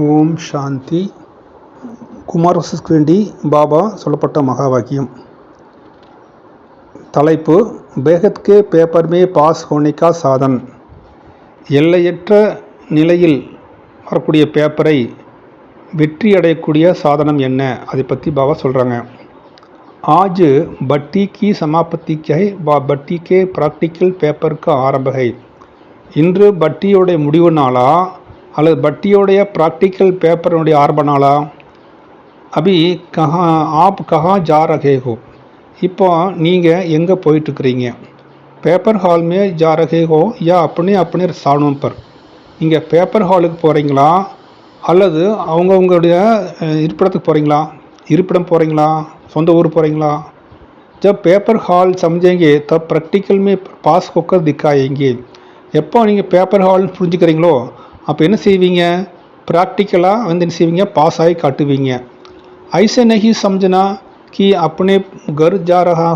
ஓம் சாந்தி. குமாரசுஸ்கிரண்டி பாபா சொல்லப்பட்ட மகா வாக்கியம் தலைப்பு பேகத்கே பேப்பர் மே பாஸ் ஹோனிகா சாதன். எல்லையற்ற நிலையில் வரக்கூடிய பேப்பரை வெற்றி அடையக்கூடிய சாதனம் என்ன? அதை பற்றி பாபா சொல்கிறாங்க ஆஜ் பட்டி கி சமாபத்திக்கை பா பட்டிக்கே ப்ராக்டிக்கல் பேப்பருக்கு ஆரம்பகை. இன்று பட்டியோடைய முடிவுனாலா அல்லது பட்டியோடைய ப்ராக்டிக்கல் பேப்பருடைய ஆரம்ப நாளா அபி கஹா ஆப் கஹா ஜா ரகே ஹோ இப்போ நீங்கள் எங்கே போயிட்டுருக்கிறீங்க பேப்பர் ஹால் மே ஜா ரகே ஹோ யா அப்பனே அப்பனே சாணம் பர் நீங்கள் பேப்பர் ஹாலுக்கு போகிறீங்களா அல்லது அவங்கவுங்களுடைய அஹ், இருப்பிடத்துக்கு போகிறீங்களா இருப்பிடம் போகிறீங்களா சொந்த ஊர் போகிறீங்களா जब पेपर हॉल समझेंगे तब प्रैक्टिकल में पास होकर दिखाएंगे எப்போ நீங்கள் பேப்பர் ஹால்னு புரிஞ்சுக்கிறீங்களோ அப்போ என்ன செய்வீங்க ப்ராக்டிக்கலாக வந்து என்ன செய்வீங்க பாஸ் ஆகி காட்டுவீங்க ஐசே நஹி சம்ஜனா கி அப்பனே கர் ஜா ரஹா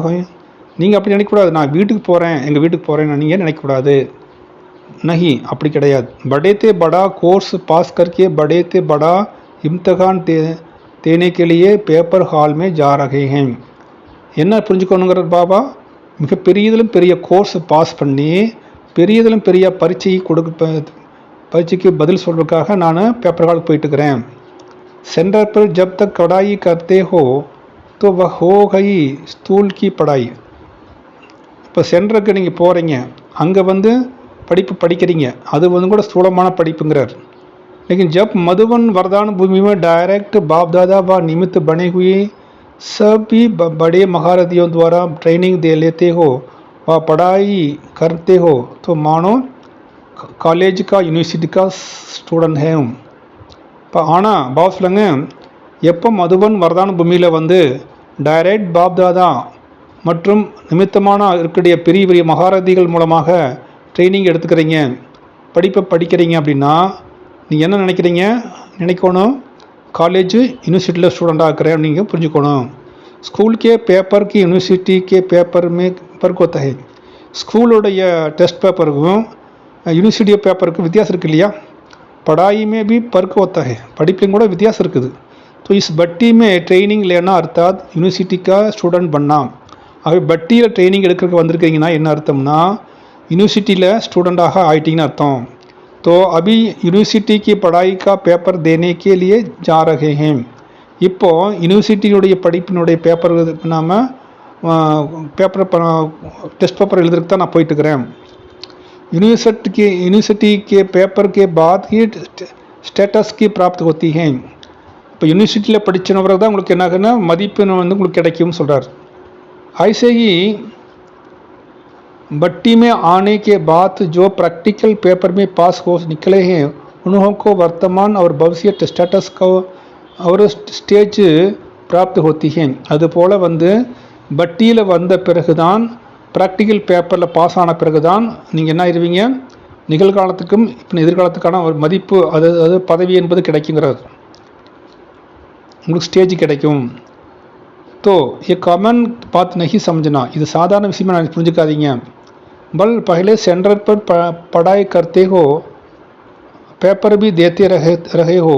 நீங்கள் அப்படி நினைக்கக்கூடாது நான் வீட்டுக்கு போகிறேன் எங்கள் வீட்டுக்கு போகிறேன்னு நீங்கள் நினைக்கக்கூடாது नहीं அப்படி கிடையாது बड़े ते बड़ा कोर्स पास करके बड़े ते बड़ा इम्तहान दे देने के लिए पेपर हॉल में जा रहे हैं என்ன புரிஞ்சுக்கணுங்கிறது பாபா மிக பெரியதிலும் பெரிய கோர்ஸ் பாஸ் பண்ணி பெரியதிலும் பெரிய பரீட்சை கொடுக்க ப- பரீட்சைக்கு பதில் சொல்றதுக்காக நான் பேப்பர் ஹாலுக்கு போயிட்டு இருக்கிறேன் सेंटर पर जब तक कढ़ाई करते हो तो वह हो गई स्कूल की पढ़ाई இப்போ சென்டருக்கு நீங்கள் போகிறீங்க அங்கே வந்து படிப்பு படிக்கிறீங்க அது வந்து கூட ஸ்தூலமான படிப்புங்கிறார் लेकिन जब मधुबन वरदान भूमि में डायरेक्ट बाप दादा व निमित्त बने हुए सभी ब- बड़े महारथियों द्वारा ट्रेनिंग दे लेते हो व पढ़ाई करते हो तो मानो कॉलेज का यूनिवर्सिटी का स्टूडेंट है இப்போ ஆனால் பாப் சொல்லுங்க எப்போ மதுபன் வரதான பூமியில் வந்து டைரக்ட் பாப் தாதா மற்றும் நிமித்தமான இருக்கக்கூடிய பெரிய பெரிய மகாரதிகள் மூலமாக ட்ரைனிங் எடுத்துக்கிறீங்க படிப்பை படிக்கிறீங்க அப்படின்னா நீங்கள் என்ன நினைக்கிறீங்க நினைக்கணும் காலேஜ் யூனிவர்சிட்டியில் ஸ்டூடெண்ட்டாக இருக்கிறேன் நீங்கள் புரிஞ்சுக்கணும் ஸ்கூல் கே பேப்பர் கி யூனிவர்சிட்டி கே பேப்பர் மே பர்க் होता है ஸ்கூலுடைய டெஸ்ட் பேப்பருக்கும் यूनिवर्सिटी பேப்பருக்கும் வித்தியாசம் இருக்கு இல்லையா पढ़ाई में भी फर्क होता है படிப்புலையும் கூட வித்தியாசம் இருக்குது तो इस भट्टी में ट्रेनिंग लेना अर्थात यूनिवर्सिटी का स्टूडेंट बनना ஆகவே பட்டியில் ட்ரைனிங் எடுக்கிறதுக்கு வந்திருக்கீங்கன்னா என்ன அர்த்தம்னா யூனிவர்சிட்டியில் ஸ்டூடெண்ட்டாக ஆயிட்டீங்கன்னு அர்த்தம் तो अभी यूनिवर्सिटी की पढ़ाई का पेपर देने के लिए जा रहे हैं இப்போ யூனிவர்சிட்டியுடைய படிப்பினுடைய பேப்பர் நாம் பேப்பர் டெஸ்ட் பேப்பர் எழுதுறதுக்கு தான் நான் போயிட்டு இருக்கிறேன் यूनिवर्सिटी के यूनिवर्सिटी के पेपर के बाद ही स्टेटस की प्राप्त होती हैं இப்போ யூனிவர்சிட்டியில் படிச்ச பிறகு தான் உங்களுக்கு என்ன ஆகுன்னா மதிப்பெண் வந்து உங்களுக்கு கிடைக்கும்னு சொல்கிறார் ऐसे ही भट्टी में आने के बाद जो प्रैक्टिकल पेपर में पास हो निकले हैं उन्हों को वर्तमान और भविष्य स्टेटस को और ஸ்டேஜ் பிராப்தி होती हैं அதுபோல் வந்து பட்டியில் வந்த பிறகுதான் ப்ராக்டிக்கல் பேப்பரில் பாஸ் ஆன பிறகுதான் நீங்கள் என்ன ஆயிருவீங்க நிகழ்காலத்துக்கும் இப்போ எதிர்காலத்துக்கான ஒரு மதிப்பு அது அது பதவி என்பது கிடைக்குங்கிறார் உங்களுக்கு ஸ்டேஜ் கிடைக்கும் तो ये कॉमन बात नहीं समझना இது சாதாரண விஷயமா நான் புரிஞ்சுக்காதீங்க बल पहले सेंटर पर प- पढ़ाई करते हो पेपर भी देते रहे रहे हो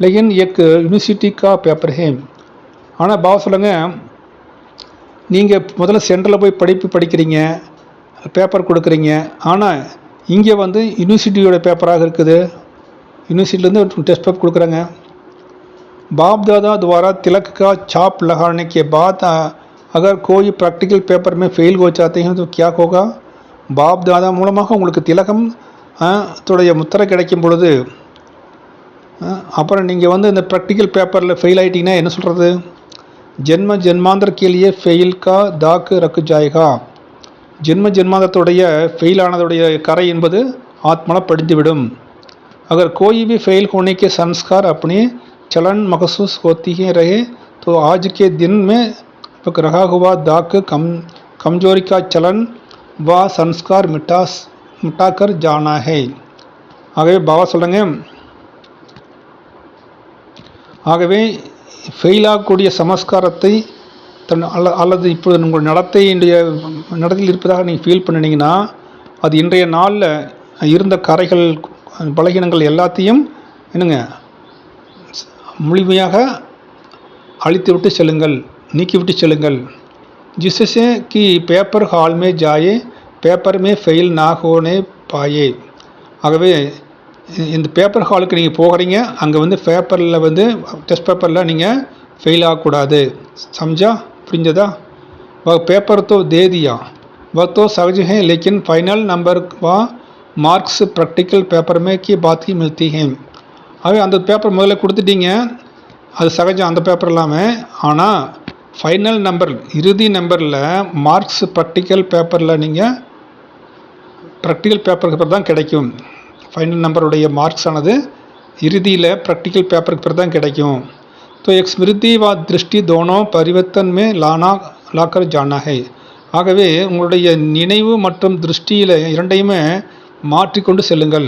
लेकिन एक यूनिवर्सिटी का पेपर है ஆனால் பாவ சொல்லுங்க நீங்கள் முதல்ல சென்டரில் போய் படிப்பு படிக்கிறீங்க பேப்பர் கொடுக்குறீங்க ஆனால் இங்கே வந்து யூனிவர்சிட்டியோட பேப்பராக இருக்குது யூனிவர்சிட்டிலேருந்து டெஸ்ட் பேப்பர் கொடுக்குறாங்க बाप दादा द्वारा तिलक का छाप लगाने के बाद अ, अगर कोई प्रैक्टिकल पेपर में फेल हो जाते हैं तो क्या होगा பாப் தாதா மூலமாக உங்களுக்கு திலகம் அ, துடைய முத்திரை கிடைக்கும் பொழுது அ, அப்புறம் நீங்கள் வந்து இந்த ப்ராக்டிக்கல் பேப்பரில் ஃபெயில் ஆயிட்டீங்கன்னா என்ன சொல்கிறது ஜென்ம ஜென்மாந்தர் கேலியே ஃபெயில் கா தாக்கு ரக்கு ஜாயகா ஜென்ம ஜென்மாந்தத்துடைய ஃபெயில் ஆனதுடைய கரை என்பது ஆத்மல படிந்துவிடும் अगर कोई भी फेल होने के संस्कार अपने चलन महसूस होती ही रहे तो आज के दिन में एक रहा हुआ दाग कम कमजोरी का चलन व संस्कार मिटा मिटाकर जाना है ஆகவே பாபா சொல்லுங்க ஆகவே ஃபெயில் ஆகக்கூடிய சமஸ்காரத்தை தன் அல்ல அல்லது இப்பொழுது உங்கள் நடத்தையினுடைய நடத்தையில் இருப்பதாக நீங்கள் ஃபீல் பண்ணினீங்கன்னா அது இன்றைய நாளில் இருந்த கரைகள் பலகீனங்கள் எல்லாத்தையும் என்னங்க முழுமையாக அழித்துவிட்டு செல்லுங்கள் நீக்கிவிட்டு செல்லுங்கள் जिससे कि पेपर हॉल में जाए பேப்பர் மே ஃபெயில் ना होने पाए ஆகவே இ- இந்த பேப்பர் ஹாலுக்கு நீங்கள் போகிறீங்க அங்கே வந்து பேப்பரில் வந்து டெஸ்ட் பேப்பரில் நீங்கள் ஃபெயில் ஆகக்கூடாது சம்ஜா புரிஞ்சதா वह पेपर तो दे दिया वह तो सहज है लेकिन फाइनल नंबर व मार्क्स प्रैक्टिकल पेपर में की बात ही मिलती हैं ஆகவே அந்த பேப்பர் முதல்ல கொடுத்துட்டீங்க அது சகஜம் அந்த பேப்பர் இல்லாமல் ஆனால் ஃபைனல் நம்பர் இறுதி நம்பரில் மார்க்ஸ் ப்ராக்டிக்கல் பேப்பரில் நீங்கள் ப்ராக்டிக்கல் பேப்பருக்கு பிறகு தான் கிடைக்கும் ஃபைனல் நம்பருடைய மார்க்ஸ் ஆனது இறுதியில் ப்ராக்டிக்கல் பேப்பருக்கு பிறகு தான் கிடைக்கும் तो एक स्मृति व दृष्टि दोनों परिवर्तन में लाना लाकर जाना है ஆகவே உங்களுடைய நினைவு மற்றும் திருஷ்டியில் இரண்டையுமே மாற்றிக்கொண்டு செல்லுங்கள்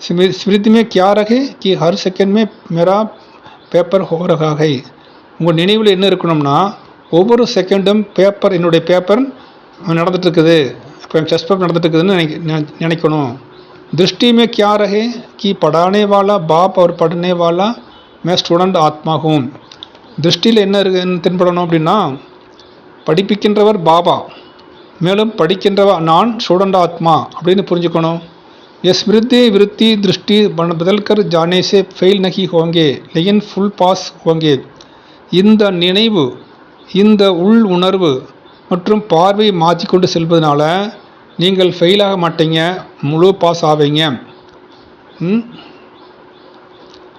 स्मृ- स्मृति में क्या रहे कि हर सेकंड में मेरा பேப்பர் हो रहा है உங்கள் நினைவில் என்ன இருக்கணும்னா ஒவ்வொரு செகண்டும் பேப்பர் என்னுடைய பேப்பர் நடந்துட்டு இருக்குது இப்போ டெஸ்ட் பேப்பர் நடந்துட்டு இருக்குதுன்னு நினைக்க நினை- நினைக்கணும் दृष्टि में क्या रहे कि पढ़ाने वाला बाप और पढ़ने वाला मैं स्टूडेंट आत्मा हूँ திருஷ்டியில் என்ன இருக்கு என்ன தென்படணும் அப்படின்னா படிப்பிக்கின்றவர் பாபா மேலும் படிக்கின்றவ நான் ஸ்டூடெண்ட் ஆத்மா அப்படின்னு புரிஞ்சுக்கணும் ये स्मृति वृत्ति दृष्टि बन- बदल कर जाने से फेल नहीं होंगे लेकिन फुल பாஸ் होंगे இந்த நினைவு இந்த உள் உணர்வு மற்றும் பார்வையை மாற்றிக்கொண்டு செல்வதனால நீங்கள் ஃபெயில் ஆக மாட்டீங்க முழு பாஸ் ஆவீங்க.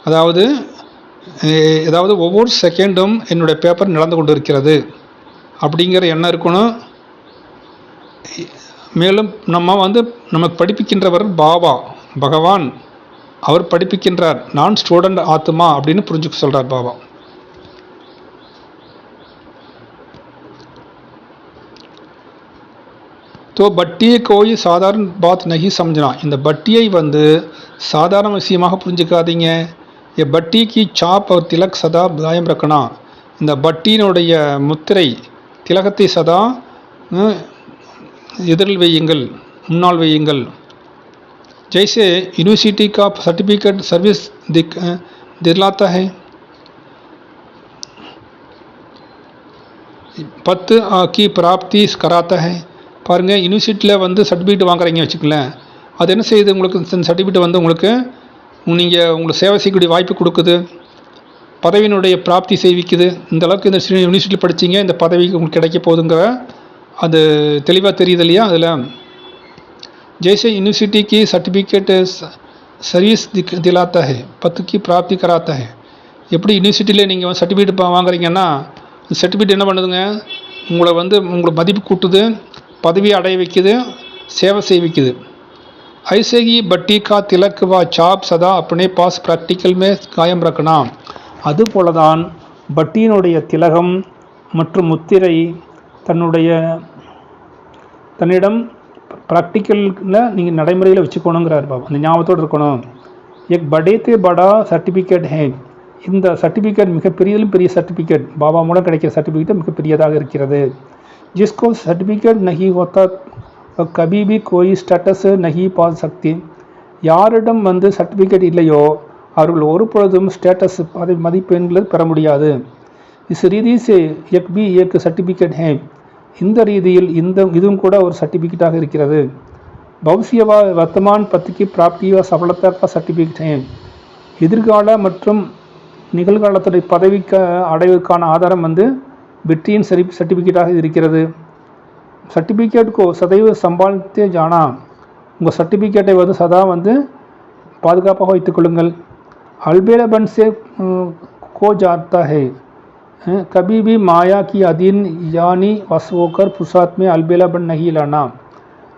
அதாவது அஹ், அதாவது ஒவ்வொரு செகண்டும் என்னுடைய பேப்பர் நடந்து கொண்டு இருக்கிறது அப்படிங்கிற எண்ணம் இருக்கணும். மேலும் நம்ம வந்து நமக்கு படிப்பிக்கின்றவர் பாபா பகவான். அவர் படிப்பிக்கின்றார். நான் ஸ்டூடெண்ட் ஆத்மா அப்படின்னு புரிஞ்சுக்க சொல்கிறார் பாபா. तो பட்டியை கோய் சாதாரண பாத் நகி சம்ஜனா இந்த பட்டியை வந்து சாதாரண விஷயமாக புரிஞ்சுக்காதீங்க ये பட்டி கி சாப் और திலக் சதா காயம் ரக்கனா இந்த பட்டியினுடைய முத்திரை திலகத்தை சதா அஹ், எதிரில் வையுங்கள் முன்னால் வையுங்கள் जैसे यूनिवर्सिटी का सर्टिफिकेट सर्विस दिख दिलाता है பத்து की प्राप्ति कराता है பாருங்கள் யூனிவர்சிட்டியில் வந்து சர்டிஃபிகேட் வாங்குறீங்க வச்சுக்கலேன் அது என்ன செய்யுது உங்களுக்கு இந்த சர்டிஃபிகேட் வந்து உங்களுக்கு நீங்கள் உங்களுக்கு சேவை செய்யக்கூடிய வாய்ப்பு கொடுக்குது பதவியினுடைய பிராப்தி செய்விக்குது இந்த அளவுக்கு இந்த யூனிவர்சிட்டியில் படிச்சீங்க இந்த பதவி உங்களுக்கு கிடைக்க போகுதுங்கிற அது தெளிவாக தெரியுது இல்லையா அதில் जैसे यूनिवर्सिटी की सर्टिफिकेट सर्विस दिख- दिलाता है पद की प्राप्ति कराता है எப்படி யூனிவர்சிட்டியில் நீங்கள் சர்டிஃபிகேட் வாங்குறீங்கன்னா சர்டிஃபிகேட் என்ன பண்ணுதுங்க உங்களை வந்து உங்களை மதிப்பு கூட்டுது பதவி அடைய வைக்குது சேவை செய்ய வைக்குது ऐसे ही बट्टी का तिलक व चाप सदा अपने पास प्रैक्टिकल में कायम रखना அதுபோல தான் பட்டியினுடைய திலகம் மற்றும் முத்திரை தன்னுடைய தன்னிடம் ப்ராக்டிக்கலில் நீங்கள் நடைமுறையில் வச்சுக்கணுங்கிறார் பாபா அந்த ஞாபகத்தோடு இருக்கணும் எக் படேத்தே படா சர்டிஃபிகேட் ஹே இந்த சர்டிஃபிகேட் மிகப்பெரியதிலும் பெரிய சர்டிஃபிகேட் பாபா மூலம் கிடைக்கிற சர்டிஃபிகேட் மிகப்பெரியதாக இருக்கிறது जिसको सर्टिफिकेट नहीं होता वह कभी भी कोई ஸ்டேட்டஸ் नहीं पा सकती யாரிடம் வந்து சர்டிஃபிகேட் இல்லையோ அவர்கள் ஒரு பொழுதும் ஸ்டேட்டஸ் பதவி மதிப்பெண்களை பெற முடியாது இஸ் ரீதி சே எக் பி ஏக் சர்டிஃபிகேட் ஹே இந்த ரீதியில் இந்த இதுவும் கூட ஒரு சர்டிஃபிகேட்டாக இருக்கிறது பௌசியவா வர்த்தமான் பத்திக்கு பிராப்தியோ சபலத்தக்க சர்டிஃபிகேட் ஹே எதிர்கால மற்றும் நிகழ்காலத்துடைய பதவிக்கு அடைவுக்கான ஆதாரம் வந்து வெற்றியின் சரி சர்டிஃபிகேட்டாக இருக்கிறது சர்டிஃபிகேட் கோ சதைவ சம்பாலித்தே ஜானா உங்கள் சர்டிஃபிகேட்டை வந்து சதா வந்து பாதுகாப்பாக வைத்துக்கொள்ளுங்கள் அல்பேல பன் से अ, खो जाता है अ, कभी भी माया की अधीन यानी वश होकर पुरुषार्थ में अलबेला बन नहीं लाना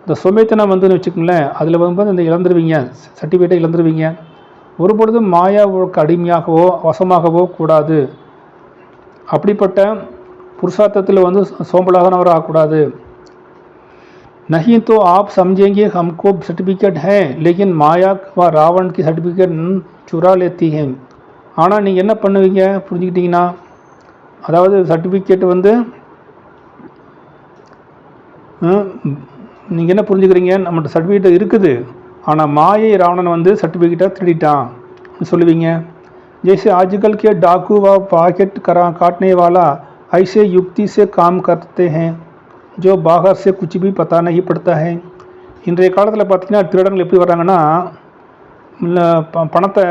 இந்த சுமைத்தனம் வந்துன்னு வச்சுக்கோங்களேன் அதில் வந்து இந்த இழந்துருவீங்க சர்டிஃபிகேட்டை இழந்துருவீங்க ஒருபொழுதும் மாயாவுக்கு அடிமையாகவோ வசமாகவோ கூடாது அப்படிப்பட்ட புருஷார்த்தத்தில் வந்து சோம்பலாகனவர் ஆகக்கூடாது नहीं तो आप समझेंगे हमको सर्टिफिकेट है लेकिन माया व रावण की सर्टिफिकेट चुरा लेती है ஆனால் நீங்கள் என்ன பண்ணுவீங்க புரிஞ்சுக்கிட்டீங்கன்னா அதாவது சர்டிஃபிகேட் வந்து நீங்கள் என்ன புரிஞ்சுக்கிறீங்க நம்மகிட்ட சர்டிஃபிகேட் இருக்குது ஆனால் மாயை ராவணன் வந்து சர்டிஃபிகேட்டை திருடிட்டான் சொல்லுவீங்க जैसे आजकल के डाकू व पॉकेट करा काटने वाला ऐसे युक्ति से काम करते हैं जो बाहर से कुछ भी पता नहीं पड़ता है இன்றைய காலத்தில் பார்த்தீங்கன்னா திருடங்கள் எப்படி வர்றாங்கன்னா இல்ல, ப- பணத்தை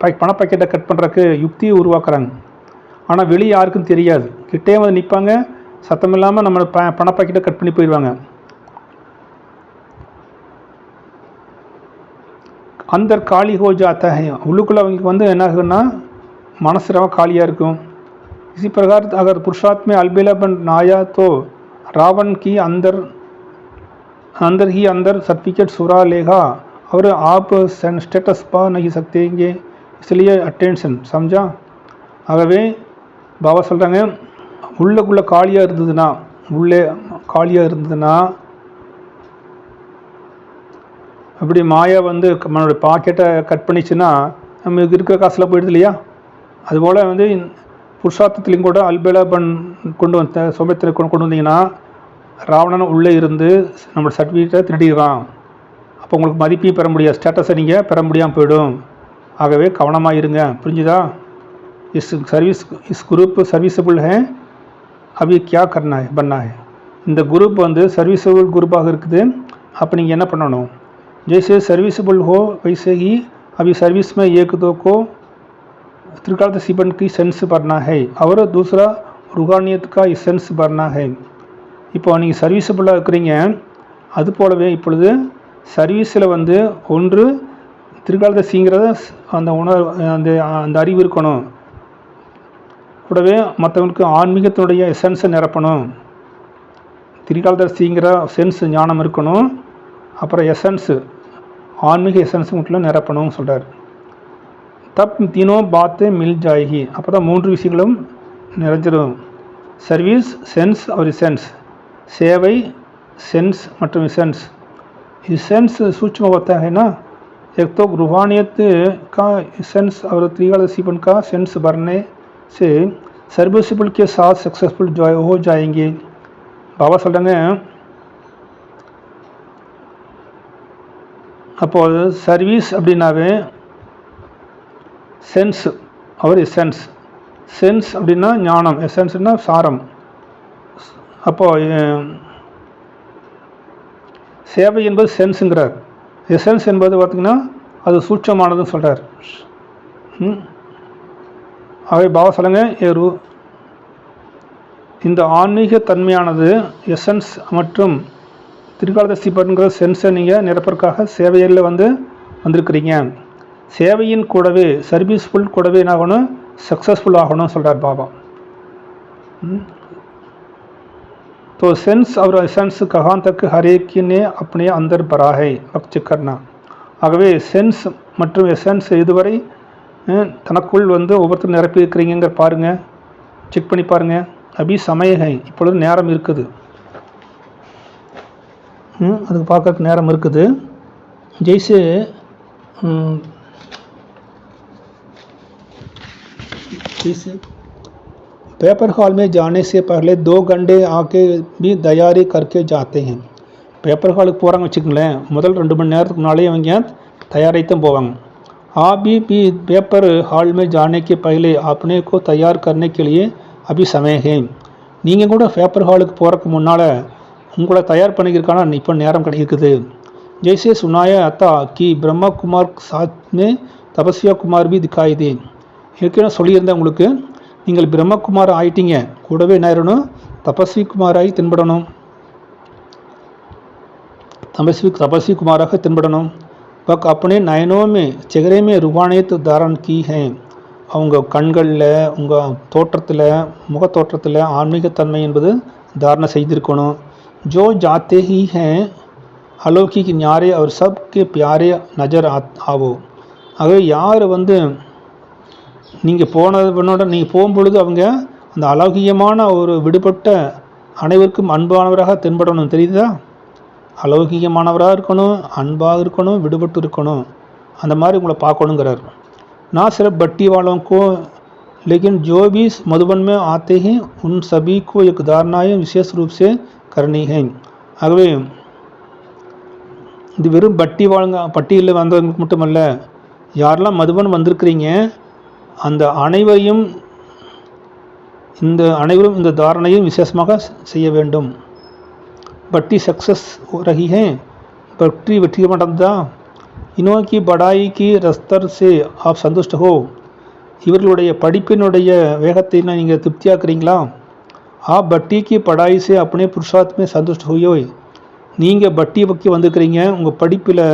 பை- பண பாக்கெட்டை கட் பண்ணுறக்கு யுக்தியை உருவாக்குறாங்க ஆனால் வெளியே யாருக்கும் தெரியாது கிட்டே வந்து நிற்பாங்க சத்தம் இல்லாமல் நம்ம ப பண பாக்கெட்டை கட் பண்ணி போயிடுவாங்க அந்தர் காலி ஹோ ஜாத்தா है உள்ளுக்குள்ளே அவங்களுக்கு வந்து என்ன ஆகுன்னா மனசு ரொம்ப காலியாக இருக்கும் इसी प्रकार अगर पुरुषार्थ में अलबेला बन आया तो रावण की अंदर अंदर ही अंदर सर्टिफिकेट सुरा लेगा और आप स्टेटस पा नहीं सकतेंगे इसलिए अटेंशन समझा ஆகவே பாபா சொல்கிறாங்க உள்ளுக்குள்ளே காலியாக இருந்ததுன்னா உள்ளே காலியாக இருந்ததுன்னா அப்படி மாயா வந்து நம்மளுடைய பாக்கெட்டை கட் பண்ணிச்சுன்னா நம்ம இருக்கிற காசில் போயிடுது இல்லையா அதுபோல் வந்து இந்த புருஷார்த்தத்திலையும் கூட அல்பேலாபன் கொண்டு வந்த சோமேத்திர கொண்டு கொண்டு வந்தீங்கன்னா ராவணன் உள்ளே இருந்து நம்மளோட சர்டிஃபிகேட்டை திருடிடுறான் அப்போ உங்களுக்கு மதிப்பையும் பெற முடியாது ஸ்டேட்டஸை நீங்கள் பெற முடியாமல் போயிடும். ஆகவே கவனமாக இருங்க. புரிஞ்சுதா? இஸ் சர்வீஸ் இஸ் குரூப் சர்வீஸபிள் ஹே? அபி கியா கர்னா ஹே பண்ணா இந்த குரூப் வந்து சர்வீஸபிள் குரூப்பாக இருக்குது. அப்போ நீங்கள் என்ன பண்ணணும்? ஜெய்சே சர்வீஸபிள் ஹோ வைசே அபி சர்வீஸ் மே ஏக்கு தோக்கோ त्रिकाल सीपन की सेंस भरना है और दूसरा रूहानियत का सेंस भरना है இப்போ நீங்கள் சர்வீசபுளாக இருக்கிறீங்க அது போலவே இப்பொழுது சர்வீஸில் வந்து ஒன்று திருக்காலதசிங்கிறத அந்த உணர் அந்த அந்த அறிவு இருக்கணும் கூடவே மற்றவங்களுக்கு ஆன்மீகத்தினுடைய எசன்ஸை நிரப்பணும் திரிகாலதர்சிங்கிற சென்ஸ் ஞானம் இருக்கணும் அப்புறம் எசன்ஸு ஆன்மீக எசன்ஸ் மட்டும் நிரப்பணும்னு சொல்கிறார் தப் தினோ பாத்து மில் ஜாயகி அப்போ தான் மூன்று விஷயங்களும் நிறைஞ்சிடும் சர்வீஸ் சென்ஸ் और சென்ஸ் சேவை सेंस மற்றும் सेंस सेंस सूक्ष्म होता है ना एक तो रूहानियत का सेंस और त्रिकाल सीपन का सेंस भरने से सर्विसबल के साथ सक्सेसफुल जो हो जाएंगे பாபா சொல்கிறாங்க அப்போது சர்வீஸ் அப்படின்னாவே சென்ஸ் அவர் எசன்ஸ் சென்ஸ் அப்படின்னா ஞானம். எசன்ஸ்னா சாரம். அப்போது சேவை என்பது சென்ஸுங்கிறார் எசன்ஸ் என்பது பார்த்திங்கன்னா அது சூட்சமானதுன்னு சொல்கிறார் அவை பாபா சொல்லுங்க ஏறு. இந்த ஆன்மீக தன்மையானது எசன்ஸ் மற்றும் திருக்காலதசி பண்ணுங்கிற சென்ஸை நீங்கள் நிரப்பதற்காக சேவையில் வந்து வந்திருக்கிறீங்க. சேவையின் கூடவே சர்வீஸ்ஃபுல் கூடவே என்ன ஆகணும் சக்ஸஸ்ஃபுல் ஆகணும்னு சொல்கிறார் பாபா ம். तो सेंस और एसेंस कहाँ तक हर एक ने अपने अंदर भरा है वक्त करना ஆகவே சென்ஸ் மற்றும் எசன்ஸ் இதுவரை அஹ், தனக்குள் வந்து ஒவ்வொருத்தரும் நிரப்பி இருக்கிறீங்க பாருங்க செக் பண்ணி பாருங்க அபி சமயகை இப்பொழுது நேரம் இருக்குது ம், அதுக்கு பார்க்கறதுக்கு நேரம் இருக்குது ஜெய்ஸு ம், जैसे पेपर हॉल में जाने से पहले दो घंटे आके भी तैयारी करके जाते हैं பேப்பர் ஹாலுக்கு போகிறாங்க வச்சுக்கங்களேன் முதல் ரெண்டு மணி நேரத்துக்கு முன்னாலே அவங்க தயாராகி தான் போவாங்க आप भी भी पेपर हॉल में जाने के पहले अपने को तैयार करने के लिए अभी समय है நீங்கள் கூட பேப்பர் ஹாலுக்கு போகிறதுக்கு முன்னால் உங்களை தயார் பண்ணிக்கிறதுக்கான இப்போ நேரம் கிடைக்குது जैसे सुनाया था कि ब्रह्मा कुमार साथ में तपस्या कुमार भी दिखाई दे ஏற்கனவே சொல்லியிருந்தேன் உங்களுக்கு. நீங்கள் பிரம்மகுமார் ஆயிட்டீங்க. கூடவே என்ன ஆயிடணும் தபஸ்வி குமாராய் தென்படணும். तमस्वी तपस्वी कुमार तिनबड़नों पक अपने नयनों में चेहरे में அவங்க கண்களில் உங்கள் தோற்றத்தில் முகத்தோற்றத்தில் ஆன்மீகத்தன்மை என்பது தாரணை செய்திருக்கணும். ஜோ ஜாத்தே ஹி ஹே அலோகிக் ஞாரே அவர் சப்கே பியாரே நஜர் ஆத் ஆவோ. ஆகவே யார் வந்து நீங்கள் போனவனோட நீங்கள் போகும்பொழுது அவங்க அந்த அலௌகிகமான ஒரு விடுபட்ட அனைவருக்கும் அன்பானவராக தென்படணும் தெரியுதா அலௌகிகமானவராக இருக்கணும் அன்பாக இருக்கணும் விடுபட்டு இருக்கணும் அந்த மாதிரி உங்களை பார்க்கணுங்கிறார் ना सिर्फ बट्टी वालों को लेकिन जो भी मधुबन में आते हैं उन सभी को एक धारणाएं विशेष रूप से करनी है ஆகவே இது வெறும் பட்டி வாழுங்க பட்டியலில் வந்தவங்களுக்கு மட்டுமல்ல யாரெல்லாம் மதுபன் வந்திருக்கிறீங்க அந்த அனைவரையும் இந்த அனைவரும் இந்த தாரணையும் விசேஷமாக செய்ய வேண்டும். பட்டி சக்சஸ் ரகி ஹே வெற்றி வெற்றியமடைந்ததா இனோக்கி படாய்க்கு ரஸ்தர் சே ஆப் சந்துஷ்ட ஹோ இவர்களுடைய படிப்பினுடைய வேகத்தை நீங்கள் திருப்தியாக்குறீங்களா? ஆ பட்டிக்கு படாய் சே அப்படியே புருஷாத்மே சந்துஷ்ட ஹோயோய் நீங்கள் பட்டியை பக்கி வந்துருக்கிறீங்க உங்கள் படிப்பில்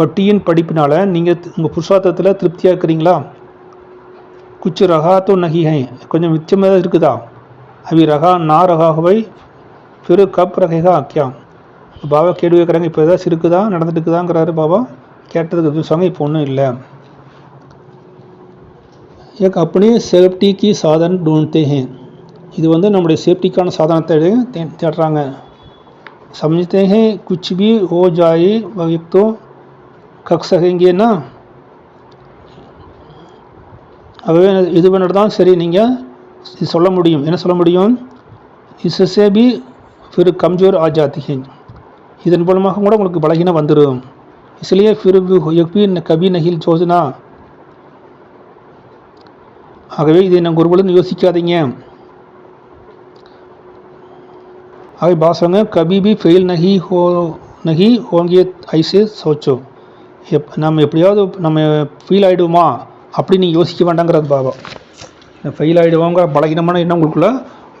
பட்டியின் படிப்பினால் நீங்கள் உங்கள் புருஷார்த்தத்தில் திருப்தியாக்குறீங்களா? இருக்கிறீங்களா குச்சு ரகா தோ நகி ஹை கொஞ்சம் மிச்சமாக தான் இருக்குதா அவி ரகா நா ரகா ஹவை फिर கப் ரகேகா क्या பாபா கேள்வி கேட்குறாங்க இப்போ ஏதாச்சும் இருக்குதா நடந்துட்டு இருக்குதாங்கிறாரு பாபா கேட்டதுக்கு சொன்னாங்க இப்போ ஒன்றும் இல்லை एक अपनी सेफ्टी की साधन ढूंढते हैं இது வந்து நம்முடைய சேஃப்டிக்கான சாதனத்தை தே- தேடுறாங்க समझते हैं कुछ भी हो जाए वह तो கக் சகேங்கே ना ஆகவே இது பண்ணிட்டு தான் சரி நீங்கள் இது சொல்ல முடியும் என்ன சொல்ல முடியும் इससे भी फिर कमज़ोर आ जाती है இதன் மூலமாக கூட உங்களுக்கு பலகீனம் வந்துடும் इसलिए फिर भी एक भी न- कभी नहीं सोचना ஆகவே இதை நாங்கள் ஒருபொழுதும் யோசிக்காதீங்க ஆகவே பாசங்க கபி பி ஃபெயில் நகி ஹோ நகி ஹோங்கே ஐசே சோச்சோ எப் நம்ம எப்படியாவது நம்ம ஃபெயில் ஆகிடுவோமா அப்படி நீங்கள் யோசிக்க வேண்டாங்கிறது பாபா ஃபெயில் ஆகிடுவோங்கிற பலகீனமான எண்ணம் உங்களுக்குள்ளே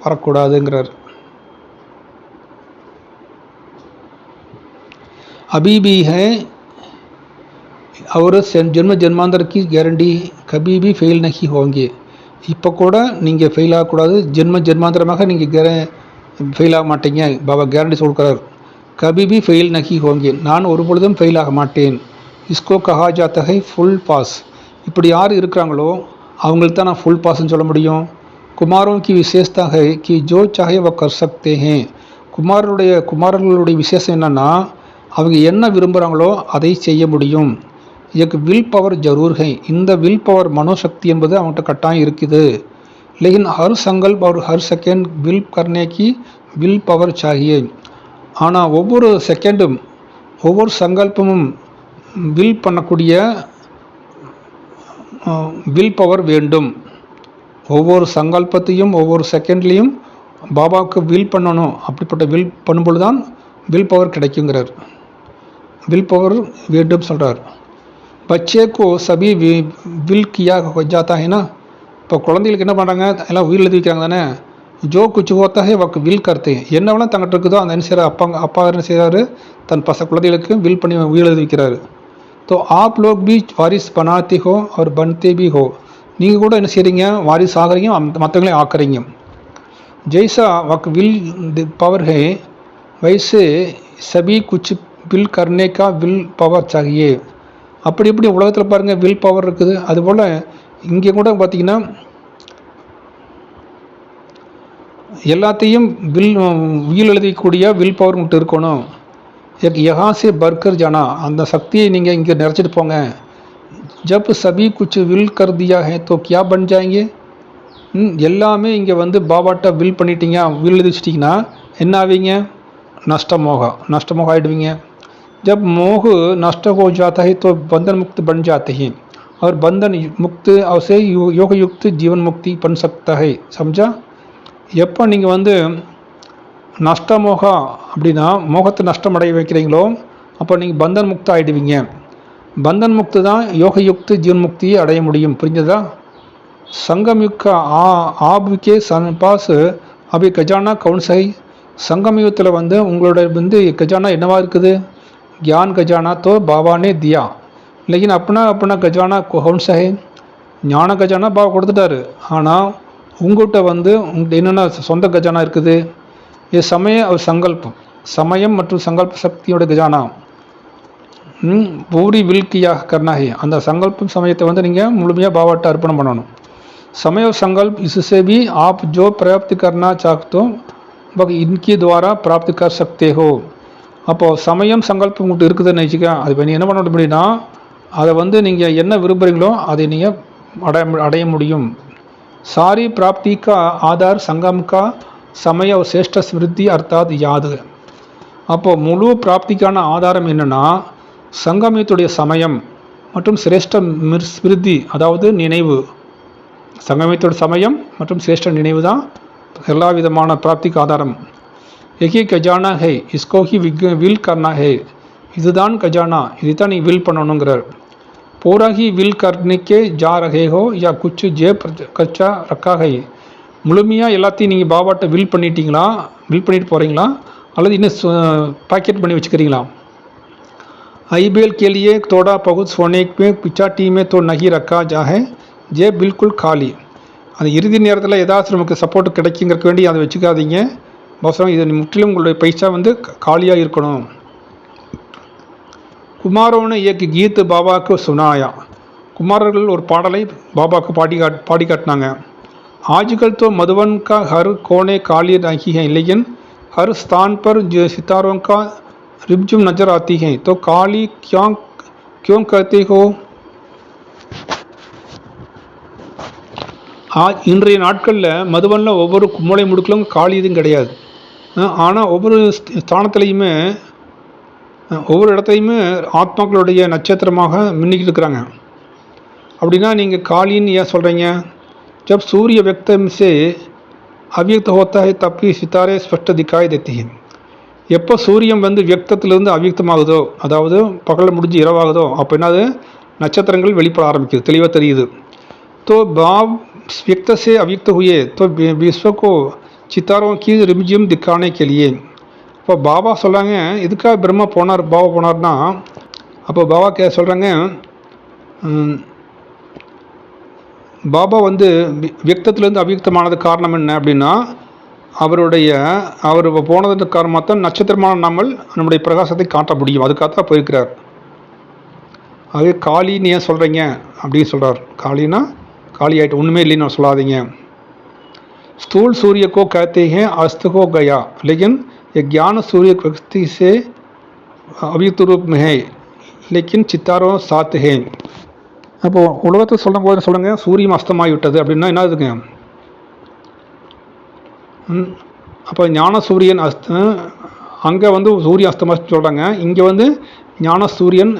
வரக்கூடாதுங்கிறார் अभी भी है और சென்- ஜென்ம ஜென்மாந்தர் की கேரண்டி கபி பி ஃபெயில் நகி ஹோங்கே இப்போ கூட நீங்கள் ஃபெயில் ஆகக்கூடாது ஜென்ம ஜென்மாந்தரமாக நீங்கள் கேர ஃபெயில் ஆக மாட்டீங்க பாபா கேரண்டி சொல்கிறார் கபி பி ஃபெயில் நகி ஹோங்கே நான் ஒரு பொழுதும் ஃபெயில் ஆக மாட்டேன் இஸ்கோ கஹா ஜாத்த है ஃபுல் பாஸ் இப்படி யார் இருக்கிறாங்களோ அவங்களுக்கு தான் நான் ஃபுல் பாஸ்ன்னு சொல்ல முடியும். குமாரோ கி விசேஷதா கி ஜோ சாஹே வ கர் சக்தே குமாரனுடைய குமாரர்களுடைய விசேஷம் என்னென்னா அவங்க என்ன விரும்புகிறாங்களோ அதை செய்ய முடியும். இதுக்கு வில் பவர் ஜரூர் இந்த வில் பவர் மனோசக்தி என்பது அவங்கள்ட்ட கட்டாயம் இருக்குது. லேகின் ஹர் சங்கல்ப் அவர் ஹர் செகண்ட் வில் கர்ணேக்கி வில் பவர் சாகியே. ஆனால் ஒவ்வொரு செகண்டும் ஒவ்வொரு சங்கல்பமும் வில் பண்ணக்கூடிய வில் பவர் வேண்டும். ஒவ்வொரு சங்கல்பத்தையும் ஒவ்வொரு செகண்ட்லேயும் பாபாவுக்கு வில் பண்ணணும். அப்படிப்பட்ட வில் பண்ணும்பொழுது தான் வில் பவர் கிடைக்குங்கிறார். வில் பவர் வேண்டும் சொல்கிறார் பச்சே கோ சபி வில் கியா ஜாத்தா ஹேனா? இப்போ குழந்தைகளுக்கு என்ன பண்ணுறாங்க எல்லாம் உயிர் எழுதி வைக்கிறாங்க தானே? ஜோ குச்சி ஹோத்தா ஹே வில் கருத்து. என்ன வேணால் தங்கிட்ட இருக்குதோ அந்த என்ன செய்கிறார் அப்பா அப்பா என்ன செய்கிறாரு தன் பச குழந்தைகளுக்கு வில் பண்ணி உயிர் எழுதி வைக்கிறாரு. तो आप लोग भी वारिस बनाते हो और बनते भी हो நீங்கள் கூட என்ன செய்கிறீங்க வாரிசு ஆகிறீங்க மற்றவங்களையும் ஆக்குறீங்க जैसा वक विल पावर है वैसे सभी कुछ विल करने का विल पावर चाहिए அப்படி இப்படி உலகத்தில் பாருங்கள் வில் பவர் இருக்குது அதுபோல் இங்கே கூட பார்த்தீங்கன்னா எல்லாத்தையும் வில் உயிர் எழுதிக்கூடிய வில் பவர் மட்டும் இருக்கணும் एक यहाँ से बढ़कर जाना அந்த சக்தியை நீங்கள் இங்கே நிறைச்சிட்டு போங்க जब सभी कुछ विल कर दिया है तो क्या बन जाएंगे ம், எல்லாமே இங்கே வந்து பாபாட்ட வில் பண்ணிட்டீங்க வில் எழுதி வச்சிட்டிங்கன்னா என்ன ஆவீங்க நஷ்டமோகம் நஷ்டமோகம் ஆகிடுவீங்க जब मोह नष्ट हो जाता है तो बंधन मुक्त बन जाते हैं और बंधन मुक्त से यो- योग युक्त जीवन मुक्ति बन सकता है समझा எப்போ நீங்கள் வந்து நஷ்டமோகம் அப்படின்னா மோகத்தை நஷ்டம் அடைய வைக்கிறீங்களோ அப்போ நீங்கள் பந்தன் முக்தா ஆகிடுவீங்க பந்தன் முக்து தான் யோக யுக்து ஜீவன் முக்தியை அடைய முடியும். புரிஞ்சதா? சங்கம் யுக்க ஆ ஆபிகே சன் பாசு அபி கஜானா கவுன்சை. சங்கமயுகத்தில் வந்து உங்களோட வந்து கஜானா என்னவாக இருக்குது? கியான் கஜானா தோ பாவானே தியா. லேக்கின் அப்பனா அப்பனா கஜானா கவுன்சை. ஞான கஜானா பாவா கொடுத்துட்டாரு. ஆனால் உங்கள்கிட்ட வந்து என்னென்ன சொந்த கஜானா இருக்குது? இது சமய ஒரு சங்கல்பம் சமயம் மற்றும் சங்கல்ப சக்தியோட கஜானா ம், பூரி வில்கியாக கர்னா है அந்த சங்கல்பம் சமயத்தை வந்து நீங்கள் முழுமையாக பாபாட்ட அர்ப்பணம் பண்ணணும் समय और संकल्प इससे भी आप जो प्राप्त करना चाहते हो वह इनके द्वारा प्राप्त कर सकते हो அப்போது சமயம் சங்கல்பம் உங்கள்கிட்ட இருக்குதுன்னு வச்சுக்க அது இப்போ நீ என்ன பண்ண அப்படின்னா அதை வந்து நீங்கள் என்ன விரும்புகிறீங்களோ அதை நீங்கள் அடைய அடைய முடியும் सारी प्राप्ति का आधार संगम का சமய சேஷ்ட ஸ்மிருத்தி அர்த்தாத் யாது. அப்போது முழு பிராப்திக்கான ஆதாரம் என்னென்னா சங்கமயத்துடைய சமயம் மற்றும் சிரேஷ்ட ஸ்மிருதி அதாவது நினைவு. சங்கமயத்தோட சமயம் மற்றும் சிரேஷ்ட நினைவு தான் எல்லா விதமான பிராப்திக்கு ஆதாரம். எகி கஜானா ஹே இஸ்கோஹி விக் வில் கர்ணா ஹே. இதுதான் கஜானா இதுதான் நீ வில் பண்ணணுங்கிறார். பூராகி வில் கர்னிக்கே ஜா ரகே ஹோ யா குச்சு ஜே கச்சா ரக்கா ஹை. முழுமையாக எல்லாத்தையும் நீங்கள் பாபாட்ட வில் பண்ணிட்டீங்களா வில் பண்ணிட்டு போகிறீங்களா அல்லது இன்னும் पैकेट பண்ணி வச்சுக்கிறீங்களா आईबीएल के लिए थोड़ा बहुत सोने में पिचाटी में तो नहीं रखा जा है जे बिल्कुल खाली அந்த இறுதி நேரத்தில் ஏதாச்சும் நமக்கு சப்போர்ட் கிடைக்குங்கிறக்க வேண்டி அதை வச்சுக்காதீங்க அவசரம் இது முற்றிலும் உங்களுடைய பைசா வந்து காலியாக இருக்கணும் குமாரோं ने एक गीत बाबा को सुनाया குமாரர்கள் ஒரு பாடலை பாபாவுக்கு பாடி காட் பாடி காட்டினாங்க आजकल तो मधुबन का हर कोने काली नहीं है लेकिन हर स्थान पर जो सितारों का रिमझिम नजर आती है तो काली क्यों क्यों कहते हो ஆ இன்றைய நாட்களில் மதுபனில் ஒவ்வொரு மூளை முடுக்கிலும் காலி இதுவும் கிடையாது ஆனால் ஒவ்வொரு ஸ்த- ஸ்தானத்துலேயுமே அஹ், ஒவ்வொரு இடத்துலையுமே ஆத்மாக்களுடைய நட்சத்திரமாக மின்னிக்கிட்டு இருக்கிறாங்க அப்படின்னா நீங்கள் காளின்னு ஏன் சொல்கிறீங்க जब सूर्य व्यक्तम से अव्यक्त होता है तब भी सितारे स्पष्ट दिखाई देती हैं எப்போ சூரியன் வந்து வியக்தத்திலிருந்து அவ்யக்தமாகுதோ அதாவது பகல் முடிஞ்சு இரவாகுதோ அப்போ என்னது நட்சத்திரங்கள் வெளிப்பட ஆரம்பிக்குது தெளிவாக தெரியுது तो भाव व्यक्त से अव्यक्त हुए तो वि- विश्व को சித்தாரோं की रिमझिम दिखाने के लिए இப்போ பாபா சொல்கிறாங்க எதுக்காக பிரம்மா போனார் பாபா போனார்னா அப்போ பாபா கே சொல்கிறாங்க பாபா வந்து வி- வியக்தத்திலேருந்து அவ்வியக்தமானது காரணம் என்ன அப்படின்னா அவருடைய அவர் போனதுக்கு காரணமாக தான் நட்சத்திரமான நாமல் நம்முடைய பிரகாசத்தை காட்ட முடியும் அதுக்காக தான் போயிருக்கிறார் அதே காளின்னு ஏன் சொல்கிறீங்க அப்படின்னு சொல்கிறார் காளினா காளி ஆகிட்டு ஒன்றுமே இல்லைன்னு சொல்லாதீங்க स्थूल सूर्य को कहते हैं अस्त हो गया लेकिन ये ज्ञान सूर्य व्यक्ति से अभियुक्त रूप में है लेकिन चित्तारों साथ है அப்போ உலகத்தை சொல்லும் போது சொல்லுங்க சூரியன் அஸ்தமாகி விட்டது அப்படின்னா என்ன இதுங்க ம், அப்போ ஞான சூரியன் அஸ்த அங்கே வந்து சூரியன் அஸ்தமாச்சு சொல்கிறாங்க இங்கே வந்து ஞான சூரியன்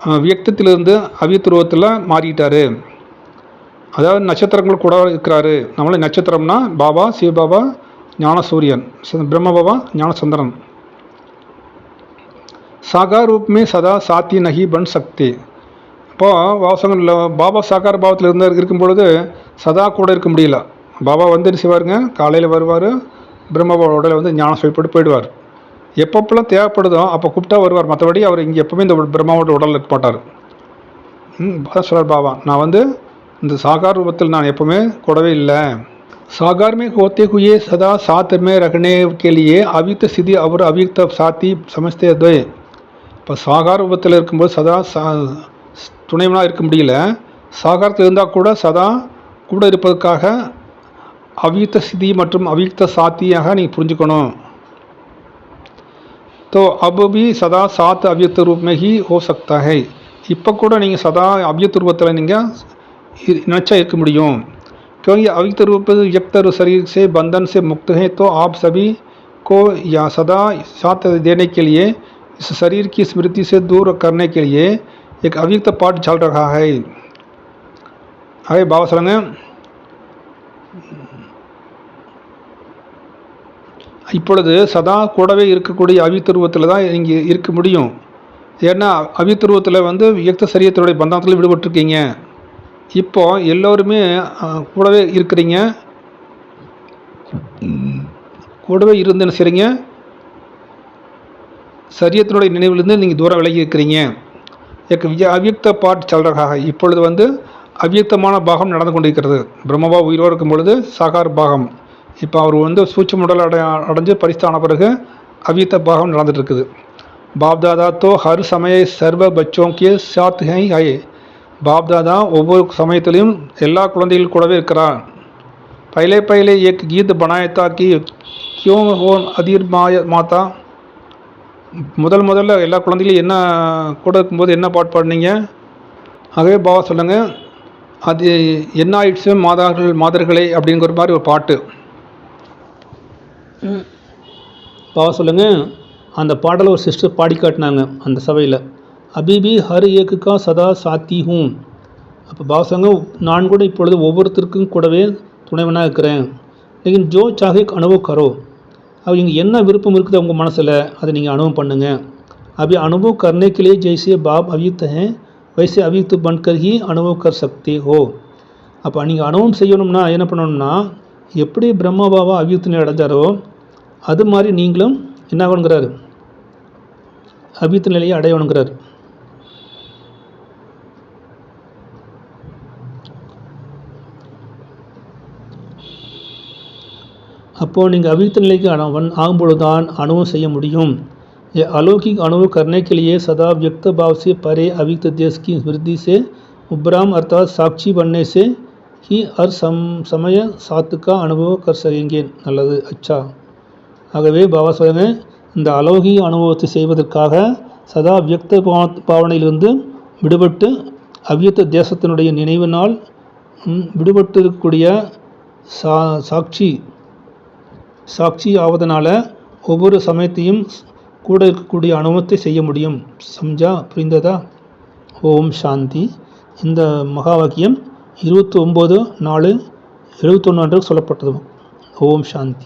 அஹ், வியக்தத்திலிருந்து அவியத்துருவத்தில் மாறிட்டாரு அதாவது நட்சத்திரங்கள் கூட இருக்கிறாரு நம்மள நட்சத்திரம்னா பாபா சிவபாபா ஞானசூரியன் ச- பிரம்ம பாபா ஞானசந்திரன் साकार रूप में सदा साथी नहीं बन सकते இப்போ வாசகங்களில் பாபா சாக்கார பாவத்தில் இருந்த இருக்கும் பொழுது சதா கூட இருக்க முடியல பாபா வந்து என்ன செய்வாருங்க காலையில் வருவார் பிரம்மபாபா உடலை வந்து ஞானம் சொல்லப்பட்டு போயிடுவார் எப்பப்பெல்லாம் தேவைப்படுதோ அப்போ கூப்பிட்டா வருவார் மற்றபடி அவர் இங்கே எப்பவுமே இந்த பிரம்மாவோட உடலில் இருக்க மாட்டார் ம் அதான் சொல்கிறார் பாபா நான் வந்து இந்த சாகார் ரூபத்தில் நான் எப்பவுமே கூடவே இல்லை सागर में होते हुए सदा साथ में रखने के लिए अव्यक्त स्थिति और अव्यक्त साथी समझते द्वे இப்போ சாகார் ரூபத்தில் இருக்கும்போது சதா சா துணைவனாக இருக்க முடியல சாகாரத்தில் இருந்தால் கூட சதா கூட இருப்பதற்காக அவ்யுக்த ஸ்திதி மற்றும் அவ்யுக்த சாத்தியாக நீங்கள் புரிஞ்சுக்கணும் तो अब भी सदा सात अव्यक्त रूप में ही हो सकता है இப்போ கூட நீங்கள் சதா அவ்யக்த ரூபத்தில் நீங்கள் நினச்சா இருக்க முடியும் क्योंकि अव्यक्त रूप व्यक्त शरीर से बंधन से मुक्त हैं तो आप सभी को या सदा साथ देने के लिए इस शरीर की स्मृति से दूर करने के लिए एक अव्यक्त पाठ चल रहा है आगे बाबा சொல்லுங்க இப்பொழுது சதா கூடவே இருக்கக்கூடிய அவித்துருவத்தில் தான் இங்கே இருக்க முடியும் ஏன்னா அவித்துருவத்தில் வந்து வியக்த சரியத்தினுடைய பந்தத்தில் விடுபட்டிருக்கீங்க இப்போ எல்லோருமே அஹ், கூடவே இருக்கிறீங்க கூடவே இருந்து என்ன செய்றீங்க சரியத்தினுடைய நினைவிலிருந்து நீங்கள் தூரம் விலகி இருக்கிறீங்க எனக்கு விய- அவ்யக்த பாட் சொல்றதாக இப்பொழுது வந்து அவ்யக்தமான பாகம் நடந்து கொண்டிருக்கிறது பிரம்மபா உயிரோடு இருக்கும் பொழுது சாகார் பாகம் இப்போ அவர் வந்து சூட்சம் உடல் அடை அடைஞ்சு பரிஸ்தான பிறகு அவ்யக்த பாகம் நடந்துட்டு இருக்குது பாப் தாதா तो हर समय सर्व बच्चों के साथ ही है பாப் தாதா ஒவ்வொரு சமயத்திலையும் எல்லா குழந்தைகள் கூடவே இருக்கிறார் पहले पहले एक गीत बनाया था कि क्यों हो अधीर माया माता முதல் முதல்ல எல்லா குழந்தைகளும் என்ன கூட இருக்கும்போது என்ன பாட்டு பாடினீங்க? ஆகவே பாவா சொல்லுங்க அது என்ன ஆயிடுச்சு மாதார்கள் மாதர்களே அப்படிங்கிற மாதிரி ஒரு பாட்டு. பாவா சொல்லுங்க அந்த பாடலை ஒரு சிஸ்டர் பாடி காட்டினாங்க அந்த சபையில். அபிபி ஹர் ஏக்குக்கா சதா சாத்தி ஹூம். அப்போ பாவா சொல்லுங்க நான் கூட இப்பொழுது ஒவ்வொருத்தருக்கும் கூடவே துணைவனாக இருக்கிறேன். லேக்கின் ஜோ சாஹிக் அனுபவ கரோ. அவங்க என்ன விருப்பம் இருக்குது உங்கள் மனசில் அதை நீங்கள் அனுபவம் பண்ணுங்கள் अभी अनुभव करने के लिए जैसे बाप अव्युक्त हैं वैसे अव्युक्त बनकर ही अनुभव कर सकते हो அப்போ நீங்கள் அனுபவம் செய்யணும்னா என்ன பண்ணணும்னா எப்படி பிரம்ம பாபா அவ்யுக்த நிலை அடைஞ்சாரோ அது மாதிரி நீங்களும் என்ன ஆகணுங்கிறாரு அவ்யுக்த நிலையை அடையணுங்கிறார் அப்போது நீங்கள் अव्यक्त நிலைக்கு அணவன் ஆகும்பொழுதுதான் அனுபவம் செய்ய முடியும் ये अलौकिक अनुभव करने के लिए सदा व्यक्त भाव से परे अव्यक्त देश की स्मृति से उपराम अर्थात साक्षी बनने से ही हर सम समय सात का अनुभव कर सकेंगे நல்லது அச்சா ஆகவே பாபா சொல்லுங்க இந்த அலௌகிக அனுபவத்தை செய்வதற்காக சதா வியக்த பா- பாவனையிலிருந்து விடுபட்டு அவ்யக்த தேசத்தினுடைய நினைவினால் ம், விடுபட்டு இருக்கக்கூடிய சா சாட்சி சாட்சி ஆவதனால ஒவ்வொரு சமயத்தையும் கூட இருக்கக்கூடிய அனுபவத்தை செய்ய முடியும். சம்ஜா புரிந்ததா? ஓம் சாந்தி. இந்த மகா வாக்கியம் இருபத்தி ஒம்பது நாலு எழுபத்தொன்று அன்று சொல்லப்பட்டது. ஓம் சாந்தி.